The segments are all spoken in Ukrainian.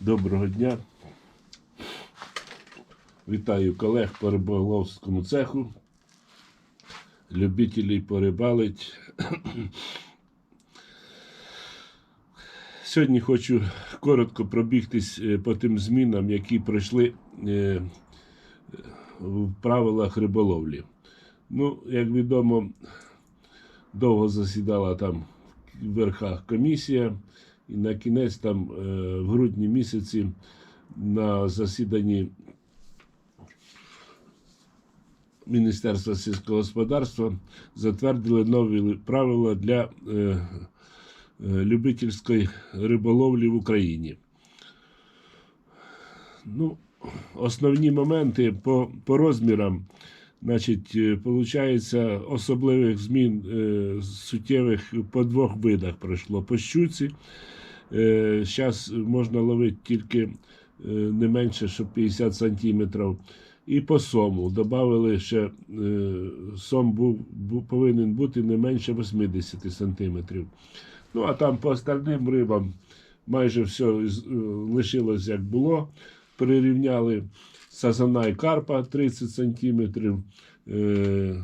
Доброго дня. Вітаю колег по риболовському цеху. Любителі порибалить. Сьогодні хочу коротко пробігтись е, по тим змінам, які пройшли е, в правилах риболовлі. Ну, як відомо, довго засідала там в верхах комісія, і на кінець там е, в грудні місяці на засіданні Міністерства сільського господарства затвердили нові правила для е, е, любительської риболовлі в Україні. Ну, основні моменти по, по розмірам. Значить, получається, особливих змін е, суттєвих по двох видах пройшло. По щуці. Зараз можна ловити тільки е, не менше, що 50 сантиметрів. І по сому додали ще е, сом був, повинен бути не менше 80 сантиметрів. Ну, а там по остальним рибам майже все е, лишилось як було. Прирівняли сазана і карпа 30 сантиметрів. Е.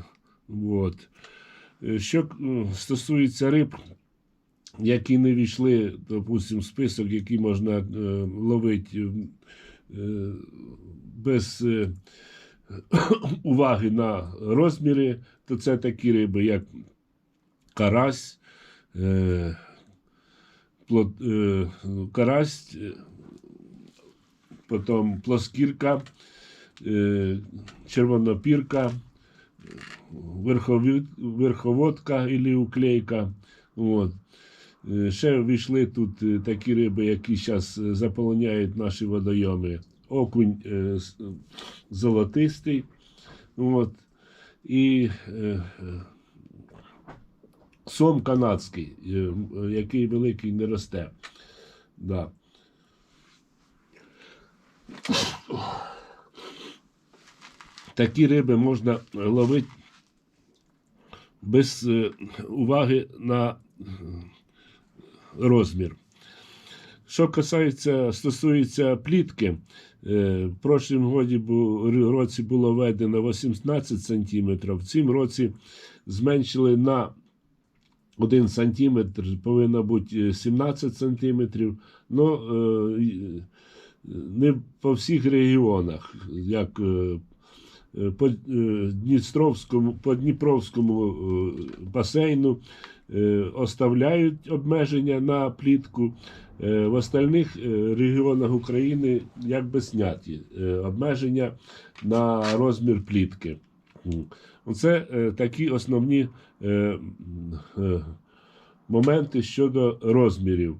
Е, Що е, стосується риб, які не війшли, допустим, в список, який можна е, ловити е, без е, уваги на розміри, то це такі риби, як карась, е, плот, е, карась, е, потім плоскірка, е, червонопірка, верхові, верховодка або уклейка. От. Е, Ще війшли тут е, такі риби, які зараз заполоняють наші водойоми. Окунь е, е, золотистий. От. І е, е, сом канадський, е, який великий не росте. Да. Такі риби можна ловити без е, уваги на е, розмір. Що касається, стосується плітки, е, в прошлому годі році було введено 18 см, в цьому році зменшили на 1 см, повинно бути е, 17 см. Ну, е, не по всіх регіонах, як е, е, по е, Дністровському, по Дніпровському е, басейну е, оставляють обмеження на плітку. Е, В остальних е, регіонах України якби зняті е, обмеження на розмір плітки. М. Оце е, такі основні е, е, моменти щодо розмірів.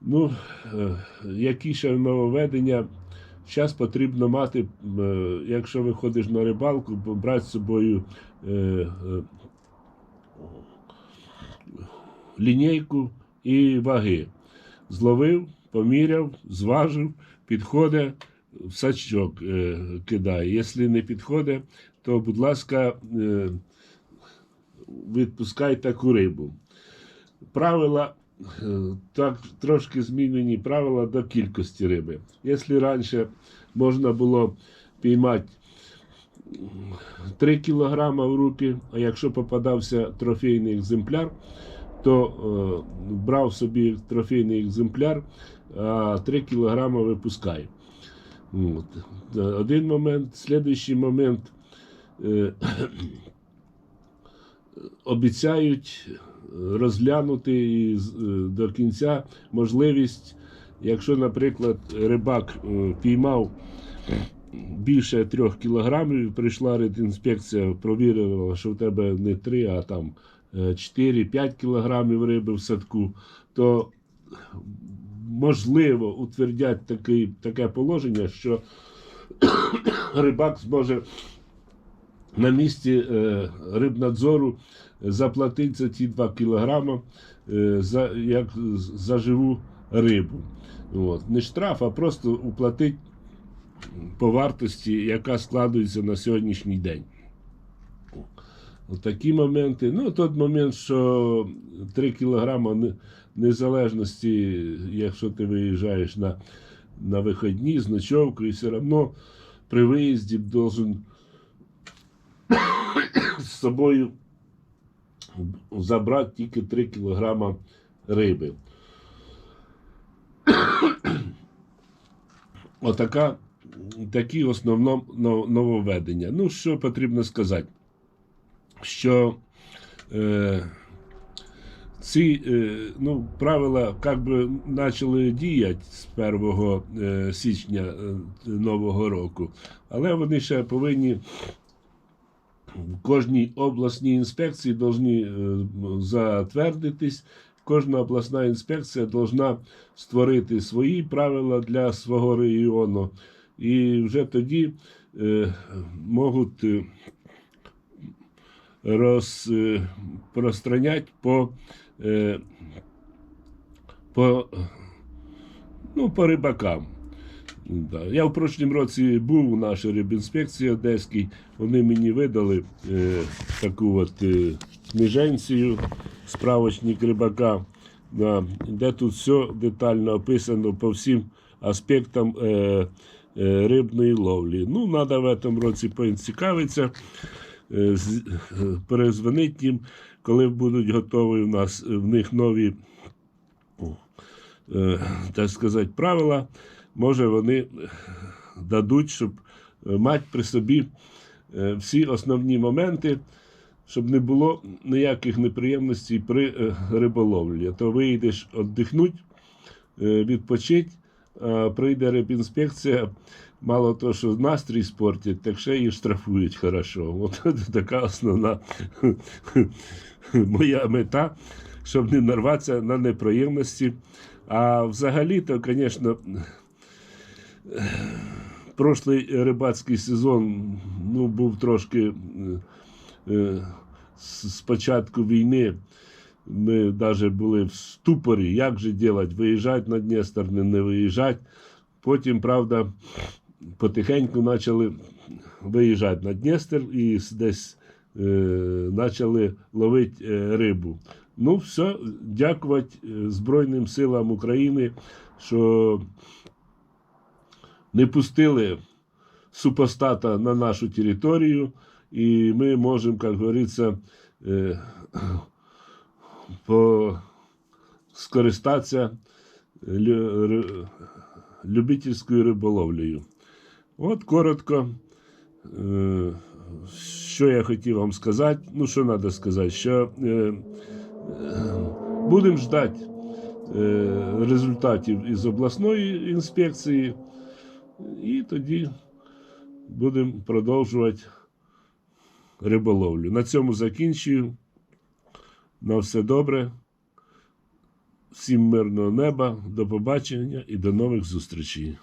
Ну, е, які ще нововведення? Зараз потрібно мати, е, якщо виходиш на рибалку, брати з собою е, е, лінійку і ваги. Зловив, поміряв, зважив, підходить, в сачок е, кидає. Якщо не підходить, то, будь ласка, е, відпускай таку рибу. Правила е, так трошки змінені правила до кількості риби. Якщо раніше можна було піймати 3 кг в руки, а якщо попадався трофейний екземпляр, то е, брав собі трофейний екземпляр, а 3 кг випускай. От. Один момент. Слідуючий момент. Е, обіцяють розглянути і е, до кінця можливість, якщо, наприклад, рибак е, піймав більше трьох кілограмів, прийшла редінспекція, провірила, що в тебе не 3, а там 4-5 кілограмів риби в садку, то можливо утвердять такий, таке положення, що рибак зможе на місці е, рибнадзору за ті 2 кілограми е, за, як за живу рибу. От. Не штраф, а просто уплатити по вартості, яка складується на сьогоднішній день. Такі моменти. Ну, той момент, що 3 кілограми не, незалежності, якщо ти виїжджаєш на, на виходні з ночовкою, все одно при виїзді должен з собою забрати тільки 3 кілограма риби. Отака, такі основно но- нововведення. Ну, що потрібно сказати? Що е, ці е, ну, правила як би почали діяти з 1 е, січня е, нового року, але вони ще повинні в кожній обласній інспекції повинні е, затвердитись. Кожна обласна інспекція повинна створити свої правила для свого регіону. І вже тоді е, можуть е, розпространяти по, е, по, ну, по рибакам. Да. Я в прошлім році був у нашій рибінспекції Одеській. Вони мені видали е, таку от е, книженцію, справочник рибака, да, де тут все детально описано по всім аспектам е, е, рибної ловлі. Ну, треба в цьому році поцікавитися, е, е, перезвонити їм, коли будуть готові в нас в них нові е, так сказати, правила, може вони дадуть, щоб е, мати при собі е, всі основні моменти, щоб не було ніяких неприємностей при е, риболовлі. То е, відпочити, а прийде рибінспекція, мало того, що настрій спортять, так ще і штрафують хорошо. От така основна моя мета, щоб не нарватися на неприємності. А взагалі-то, звісно, прошлий рибацький сезон ну, був трошки е, е, з початку війни. Ми навіть були в ступорі, як же робити, виїжджати на Дністер, не, виїжджати. Потім, правда, потихеньку почали виїжджати на Дністер і десь е, почали ловити е, рибу. Ну, все, дякувати е, Збройним силам України, що не пустили супостата на нашу територію, і ми можемо, як говориться, е, по, скористатися лю, любительською риболовлею. От коротко, е, що я хотів вам сказати. Ну, що треба сказати, що е, будемо ждати е, результатів із обласної інспекції, і тоді будемо продовжувати риболовлю. На цьому закінчую. На все добре. Всім мирного неба, до побачення і до нових зустрічей.